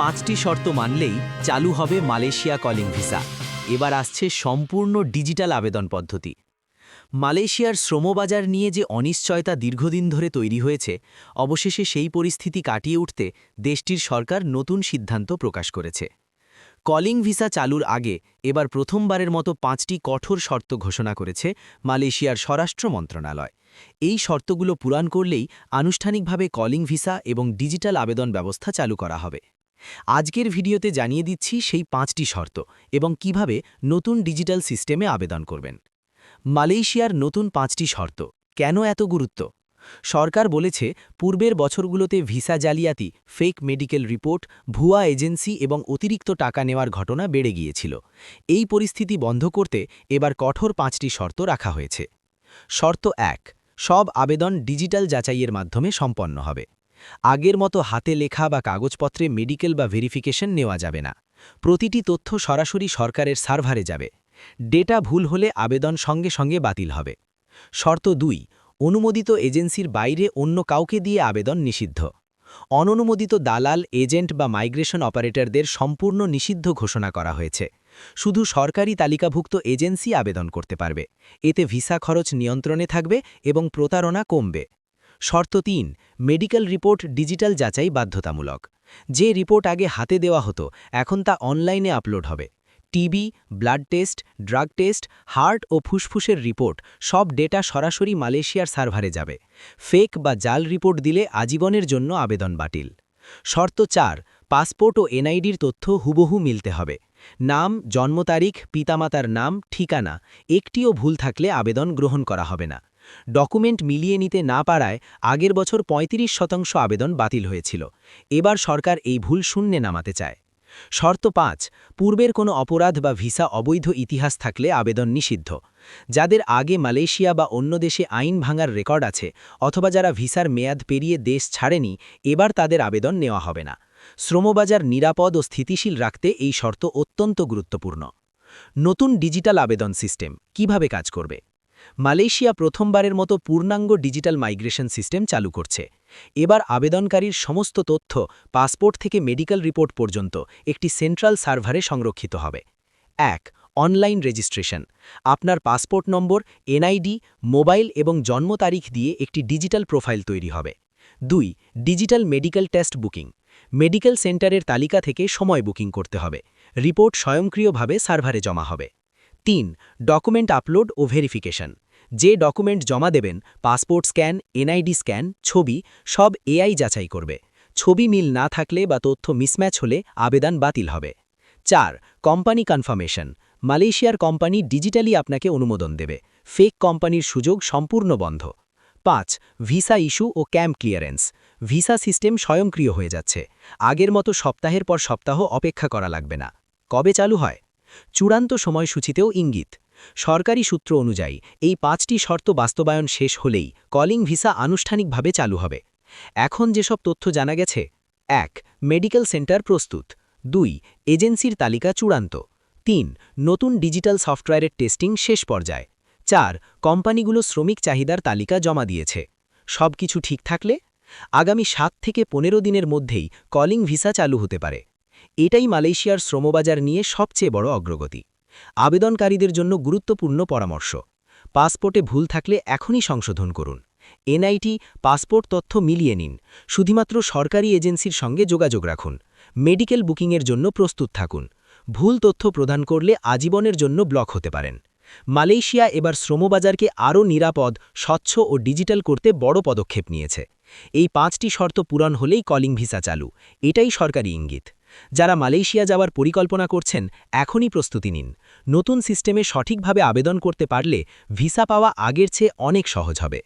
পাঁচটি শর্ত মানলেই চালু হবে মালয়েশিয়া কলিং ভিসা। এবার আসছে সম্পূর্ণ ডিজিটাল আবেদন পদ্ধতি। মালয়েশিয়ার শ্রমবাজার নিয়ে যে অনিশ্চয়তা দীর্ঘদিন ধরে তৈরি হয়েছে, অবশেষে সেই পরিস্থিতি কাটিয়ে উঠতে দেশটির সরকার নতুন সিদ্ধান্ত প্রকাশ করেছে। কলিং ভিসা চালুর আগে এবার প্রথমবারের মতো পাঁচটি কঠোর শর্ত ঘোষণা করেছে মালয়েশিয়ার স্বরাষ্ট্র মন্ত্রণালয়। এই শর্তগুলো পূরণ করলেই আনুষ্ঠানিকভাবে কলিং ভিসা এবং ডিজিটাল আবেদন ব্যবস্থা চালু করা হবে। আজকের ভিডিওতে জানিয়ে দিচ্ছি সেই পাঁচটি শর্ত এবং কীভাবে নতুন ডিজিটাল সিস্টেমে আবেদন করবেন। মালয়েশিয়ার নতুন পাঁচটি শর্ত, কেন এত গুরুত্ব? সরকার বলেছে, পূর্বের বছরগুলোতে ভিসা জালিয়াতি ফেক মেডিকেল রিপোর্ট ভুয়া এজেন্সি এবং অতিরিক্ত টাকা নেওয়ার ঘটনা বেড়ে গিয়েছিল। এই পরিস্থিতি বন্ধ করতে এবার কঠোর পাঁচটি শর্ত রাখা হয়েছে। শর্ত এক, সব আবেদন ডিজিটাল যাচাইয়ের মাধ্যমে সম্পন্ন হবে। আগের মতো হাতে লেখা বা কাগজপত্রে মেডিকেল বা ভেরিফিকেশন নেওয়া যাবে না। প্রতিটি তথ্য সরাসরি সরকারের সার্ভারে যাবে। ডেটা ভুল হলে আবেদন সঙ্গে সঙ্গে বাতিল হবে। শর্ত দুই, অনুমোদিত এজেন্সির বাইরে অন্য কাউকে দিয়ে আবেদন নিষিদ্ধ। অননুমোদিত দালাল, এজেন্ট বা মাইগ্রেশন অপারেটরদের সম্পূর্ণ নিষিদ্ধ ঘোষণা করা হয়েছে। শুধু সরকারি তালিকাভুক্ত এজেন্সি আবেদন করতে পারবে। এতে ভিসা খরচ নিয়ন্ত্রণে থাকবে এবং প্রতারণা কমবে। শর্ত তিন, মেডিকেল রিপোর্ট ডিজিটাল যাচাই বাধ্যতামূলক। যে রিপোর্ট আগে হাতে দেওয়া হতো, এখন তা অনলাইনে আপলোড হবে। TB, blood test, drug test, heart ও ফুসফুসের রিপোর্ট, সব ডেটা সরাসরি মালয়েশিয়ার সার্ভারে যাবে। ফেক বা জাল রিপোর্ট দিলে আজীবনের জন্য আবেদন বাতিল। শর্ত চার, পাসপোর্ট ও এনআইডির তথ্য হুবহু মিলতে হবে। নাম, জন্ম তারিখ, পিতামাতার নাম, ঠিকানা, একটিও ভুল থাকলে আবেদন গ্রহণ করা হবে না। ডকুমেন্ট মিলিয়ে নিতে না পারায় আগের বছর ৩৫ শতাংশ আবেদন বাতিল হয়েছিল। এবার সরকার এই ভুল শূন্যে নামাতে চায়। শর্ত পাঁচ, পূর্বের কোনো অপরাধ বা ভিসা অবৈধ ইতিহাস থাকলে আবেদন নিষিদ্ধ। যাদের আগে মালয়েশিয়া বা অন্য দেশে আইন ভাঙার রেকর্ড আছে অথবা যারা ভিসার মেয়াদ পেরিয়ে দেশ ছাড়েনি, এবার তাদের আবেদন নেওয়া হবে না। শ্রমবাজার নিরাপদ ও স্থিতিশীল রাখতে এই শর্ত অত্যন্ত গুরুত্বপূর্ণ। নতুন ডিজিটাল আবেদন সিস্টেম কীভাবে কাজ করবে? মালয়েশিয়া প্রথমবারের মতো পূর্ণাঙ্গ ডিজিটাল মাইগ্রেশন সিস্টেম চালু করছে। এবার আবেদনকারীর সমস্ত তথ্য পাসপোর্ট থেকে মেডিকেল রিপোর্ট পর্যন্ত একটি সেন্ট্রাল সার্ভারে সংরক্ষিত হবে। এক, অনলাইন রেজিস্ট্রেশন। আপনার পাসপোর্ট নম্বর, এনআইডি, মোবাইল এবং জন্ম তারিখ দিয়ে একটি ডিজিটাল প্রোফাইল তৈরি হবে। দুই, digital medical test booking. Medical সেন্টারের তালিকা থেকে সময় বুকিং করতে হবে। রিপোর্ট স্বয়ংক্রিয়ভাবে সার্ভারে জমা হবে। তিন ডকুমেন্ট আপলোড ও ভেরিফিকেশন যে ডকুমেন্ট জমা দেবেন পাসপোর্ট স্ক্যান এনআইডি স্ক্যান ছবি, সব এআই যাচাই করবে। ছবি মিল না থাকলে বা তথ্য মিসম্যাচ হলে আবেদন বাতিল হবে। চার কোম্পানি কনফার্মেশন মালয়েশিয়ার কোম্পানি ডিজিটালি আপনাকে অনুমোদন দেবে। ফেক কোম্পানির সুযোগ সম্পূর্ণ বন্ধ। পাঁচ ভিসা ইস্যু ও ক্যাম্প ক্লিয়ারেন্স ভিসা সিস্টেম স্বয়ংক্রিয় হয়ে যাচ্ছে। আগের মতো সপ্তাহের পর সপ্তাহ অপেক্ষা করা লাগবে না। কবে চালু হয়? চূড়ান্ত সময়সূচিতেও ইঙ্গিত। সরকারি সূত্র অনুযায়ী, এই পাঁচটি শর্ত বাস্তবায়ন শেষ হলেই কলিং ভিসা আনুষ্ঠানিকভাবে চালু হবে। এখন যেসব তথ্য জানা গেছে, এক, মেডিকেল সেন্টার প্রস্তুত। দুই, এজেন্সির তালিকা চূড়ান্ত। তিন, নতুন ডিজিটাল সফটওয়্যারের টেস্টিং শেষ পর্যায়ে। চার, কোম্পানিগুলো শ্রমিক চাহিদার তালিকা জমা দিয়েছে। সব কিছু ঠিক থাকলে আগামী সাত থেকে পনেরো দিনের মধ্যেই কলিং ভিসা চালু হতে পারে। এটাই মালয়েশিয়ার শ্রমবাজার নিয়ে সবচেয়ে বড় অগ্রগতি। আবেদনকারীদের জন্য গুরুত্বপূর্ণ পরামর্শ। পাসপোর্টে ভুল থাকলে এখনই সংশোধন করুন। এনআইটি, পাসপোর্ট তথ্য মিলিয়ে নিন। শুধুমাত্র সরকারি এজেন্সির সঙ্গে যোগাযোগ রাখুন। মেডিকেল বুকিংয়ের জন্য প্রস্তুত থাকুন। ভুল তথ্য প্রদান করলে আজীবনের জন্য ব্লক হতে পারেন। মালয়েশিয়া এবার শ্রমবাজারকে আরও নিরাপদ, স্বচ্ছ ও ডিজিটাল করতে বড় পদক্ষেপ নিয়েছে। এই পাঁচটি শর্ত পূরণ হলেই কলিং ভিসা চালু। এটাই সরকারি ইঙ্গিত। যারা মালয়েশিয়া যাওয়ার পরিকল্পনা করছেন, এখনই প্রস্তুতি নিন। নতুন সিস্টেমে সঠিকভাবে আবেদন করতে পারলে ভিসা পাওয়া আগের চেয়ে অনেক সহজ হবে।